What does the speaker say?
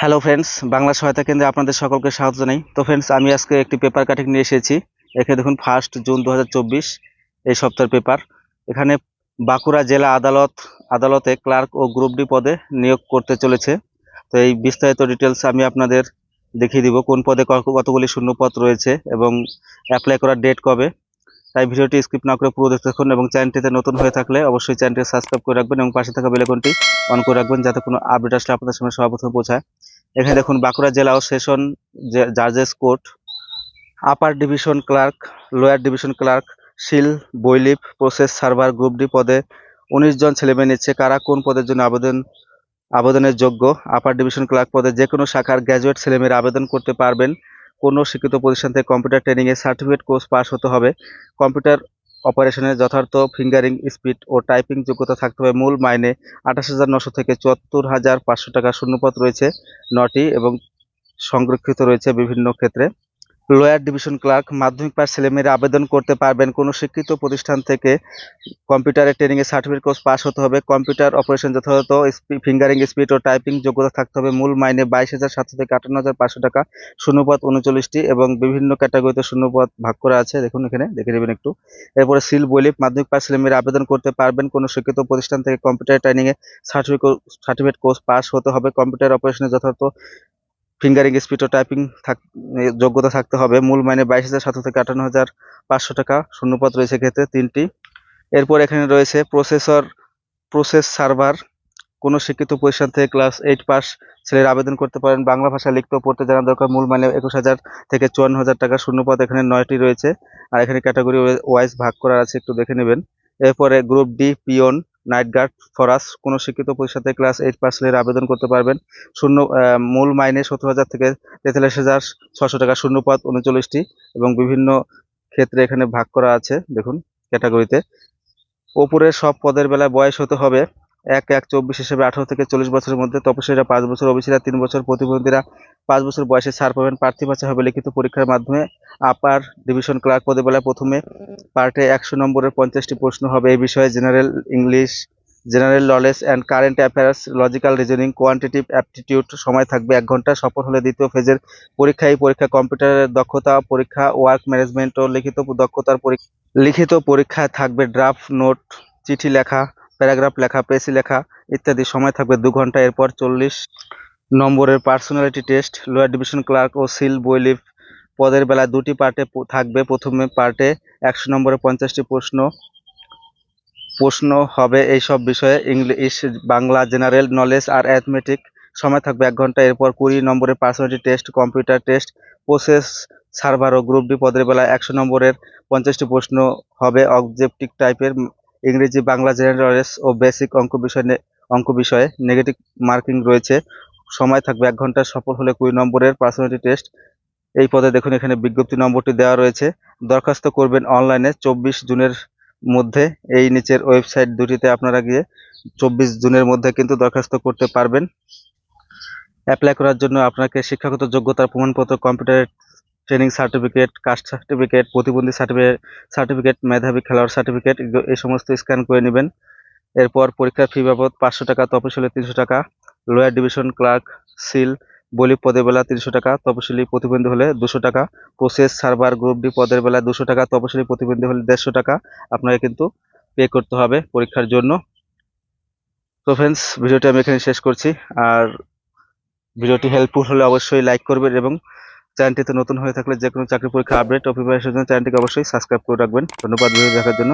Hello friends Bangla সহায়তা কেন্দ্রে আপনাদের সকলকে স্বাগত জানাই। তো ফ্রেন্ডস আমি আজকে একটি পেপার কাটিং নিয়ে এসেছি। এখানে দেখুন ফার্স্ট জুন দু হাজার চব্বিশ, এই সপ্তাহের পেপার এখানে বাঁকুড়া জেলা আদালত, আদালতে ক্লার্ক ও গ্রুপ ডি পদে নিয়োগ করতে চলেছে। তো, এই বিস্তারিত ডিটেলস আমি আপনাদের দেখিয়ে দিব। কোন পদে কতগুলি শূন্যপদ রয়েছে এবং অ্যাপ্লাই করার ডেট কবে। তাই ভিডিওটি স্কিপ না করে পুরো দেখতে থাকুন এবং চ্যানেলটিতে নতুন হয়ে থাকলে অবশ্যই চ্যানেলটি সাবস্ক্রাইব করে রাখবেন এবং পাশে থাকা বেলেকনটি অন করে রাখবেন যাতে কোনো আপডেট আসলে আপনাদের সামনে সর্বপ্রথম পৌঁছায়। এখানে দেখুন বাঁকুড়া জেলা ও session জাজেস court upper division clerk lower division clerk seal, bailiff process server group D পদে উনিশ জন ছেলেমেয়ে নিচ্ছে। কারা কোন পদের জন্য আবেদন, আবেদনের যোগ্য? আপার ডিভিশন ক্লার্ক পদে যে কোনো শাখার গ্র্যাজুয়েট ছেলেমেয়েরা আবেদন করতে পারবেন। কোনো শিক্ষিত প্রতিষ্ঠান থেকে কম্পিউটার ট্রেনিংয়ে সার্টিফিকেট কোর্স পাস হতে হবে। কম্পিউটার অপারেশনের যথার্থ ফিঙ্গারিং স্পিড ও টাইপিং যোগ্যতা থাকতে হবে। মূল মাইনে আঠাশ হাজার নশো থেকে চুয়াত্তর হাজার পাঁচশো টাকা শূন্যপদ রয়েছে। নটি এবং সংরক্ষিত রয়েছে বিভিন্ন ক্ষেত্রে। লোয়ার ডিভিশন ক্লার্ক, মাধ্যমিক পাস ছেলেমেয়েরা আবেদন করতে পারবেন। কোনো শিক্ষিত প্রতিষ্ঠান থেকে কম্পিউটারের ট্রেনিং এর সার্টিফিকেট কোর্স পাস হতে হবে। কম্পিউটার অপারেশন যথাযথ ফিঙ্গারিং, স্পিড ও টাইপিং যোগ্যতা থাকতে হবে। মূল মাইনে বাইশ হাজার সাতশো থেকে আটান্ন হাজার পাঁচশো টাকা। শূন্যপদ উনচল্লিশটি এবং বিভিন্ন ক্যাটাগরিতে শূন্যপদ ভাগ করা আছে। দেখুন এখানে, দেখে নেবেন একটু। এরপরে সিল বলিপ মাধ্যমিক পাস ছেলেমেয়েরা আবেদন করতে পারবেন। কোনো শিক্ষিত প্রতিষ্ঠান থেকে কম্পিউটার ট্রেনিং এ সার্টিফিকেট সার্টিফিকেট কোর্স পাস হতে হবে। কম্পিউটার অপারেশনের যথার্থ ফিঙ্গারিং স্পিড ও টাইপিং থাক যোগ্যতা থাকতে হবে। মূল মাইনে বাইশ হাজার সাতশো থেকে আটান্ন হাজার পাঁচশো টাকা শূন্যপদ রয়েছে ক্ষেত্রে তিনটি। এরপর এখানে রয়েছে প্রসেসর প্রসেস সার্ভার কোনো শিক্ষিত প্রতিষ্ঠান থেকে ক্লাস এইট পাস ছেলের আবেদন করতে পারেন। বাংলা ভাষা লিখতে ও পড়তে জানা দরকার। মূল মাইনে একুশ হাজার থেকে চুয়ান্ন হাজার টাকা শূন্যপদ এখানে নয়টি রয়েছে। আর এখানে ক্যাটাগরি ওয়াইজ ভাগ করা আছে, একটু দেখে নেবেন। এরপরে group D peon night guard Farage কোনো শিক্ষিত প্রতিষ্ঠান ক্লাস এইট পার্সেলের আবেদন করতে পারবেন। শূন্য মূল মাইনে সতেরো হাজার থেকে তেতাল্লিশ হাজার ছশো টাকা শূন্যপদ উনচল্লিশটি এবং বিভিন্ন ক্ষেত্রে এখানে ভাগ করা আছে, দেখুন ক্যাটাগরিতে ওপরের সব পদের বেলায় বয়স হতে হবে এক এক চব্বিশ হিসেবে আঠারো থেকে চল্লিশ বছরের মধ্যে তপশিলীরা পাঁচ বছর ওবিসিরা তিন বছর, প্রতিবন্ধীরা পাঁচ বছর বয়সে ছাড় পাবেন। প্রার্থী বাছা হবে লিখিত পরীক্ষার মাধ্যমে আপার ডিভিশন ক্লার্ক পদের বেলায় প্রথমে। পার্টে একশো নম্বরের পঞ্চাশটি প্রশ্ন হবে। এই বিষয়ে general English, general knowledge and current affairs, logical reasoning, quantitative aptitude সময় থাকবে এক ঘণ্টা। সফল হলে দ্বিতীয় ফেজের পরীক্ষা। এই পরীক্ষা কম্পিউটারের দক্ষতা, পরীক্ষা, ওয়ার্ক ম্যানেজমেন্ট ও লিখিত দক্ষতার পরীক্ষা। লিখিত পরীক্ষায় থাকবে ড্রাফট, নোট, চিঠি লেখা প্যারাগ্রাফ লেখা পেসি লেখা, ইত্যাদি। সময় থাকবে দু ঘণ্টা। এরপর চল্লিশ নম্বরের personality test lower division clerk ও সিল বইলিফ পদের বেলায় দুটি পার্টে থাকবে। প্রথমে পার্টে একশো নম্বরের পঞ্চাশটি প্রশ্ন। প্রশ্ন হবে এই সব বিষয়ে ইংলিশ, বাংলা জেনারেল নলেজ আর অ্যাথমেটিক সময় থাকবে এক ঘণ্টা। এরপর কুড়ি নম্বরের personality test computer test process server ও গ্রুপ ডি পদের বেলায় একশো নম্বরের পঞ্চাশটি প্রশ্ন হবে অবজেক্টিভ টাইপের ইংরেজি, বাংলা জেনারেল নলেজ ও বেসিক অঙ্ক বিষয় অঙ্ক বিষয়ে নেগেটিভ মার্কিং রয়েছে। সময় থাকবে এক ঘণ্টা, সফল হলে কুড়ি নম্বরের পার্সোনালিটি টেস্ট এই পদে দেখুন এখানে বিজ্ঞপ্তি নম্বরটি দেওয়া রয়েছে। দরখাস্ত করবেন অনলাইনে চব্বিশ জুনের মধ্যে। এই নিচের ওয়েবসাইট দুটিতে আপনারা গিয়ে চব্বিশ জুনের মধ্যে কিন্তু দরখাস্ত করতে পারবেন। অ্যাপ্লাই করার জন্য আপনাকে শিক্ষাগত যোগ্যতার প্রমাণপত্র computer training certificate caste certificate প্রতিবন্ধী সার্টিফিকেট সার্টিফিকেট মেধাবী খেলোয়াড় সার্টিফিকেট এই সমস্ত স্ক্যান করে নেবেন। এরপর পরীক্ষার ফি বাবদ পাঁচশো টাকা তপশিলি তিনশো টাকা লোয়ার ডিভিশন ক্লার্ক সিল বলি পদের বেলা তিনশো টাকা তপশিলি প্রতিবন্ধী হলে দুশো টাকা প্রসেস সার্ভার গ্রুপ ডি পদের বেলা দুশো টাকা তপশিলি প্রতিবন্ধী হলে দেড়শো টাকা, আপনাকে কিন্তু পে করতে হবে পরীক্ষার জন্য। তো ফ্রেন্ডস ভিডিওটি আমি এখানে শেষ করছি। আর ভিডিওটি হেল্পফুল হলে অবশ্যই লাইক করবেন এবং চ্যানেলটিতে নতুন হয়ে থাকলে যে কোনো চাকরি পরীক্ষা আপডেট ও প্রিপারেশনের জন্য চ্যানেলটিকে অবশ্যই সাবস্ক্রাইব করে রাখবেন। ধন্যবাদ ভিডিও দেখার জন্য।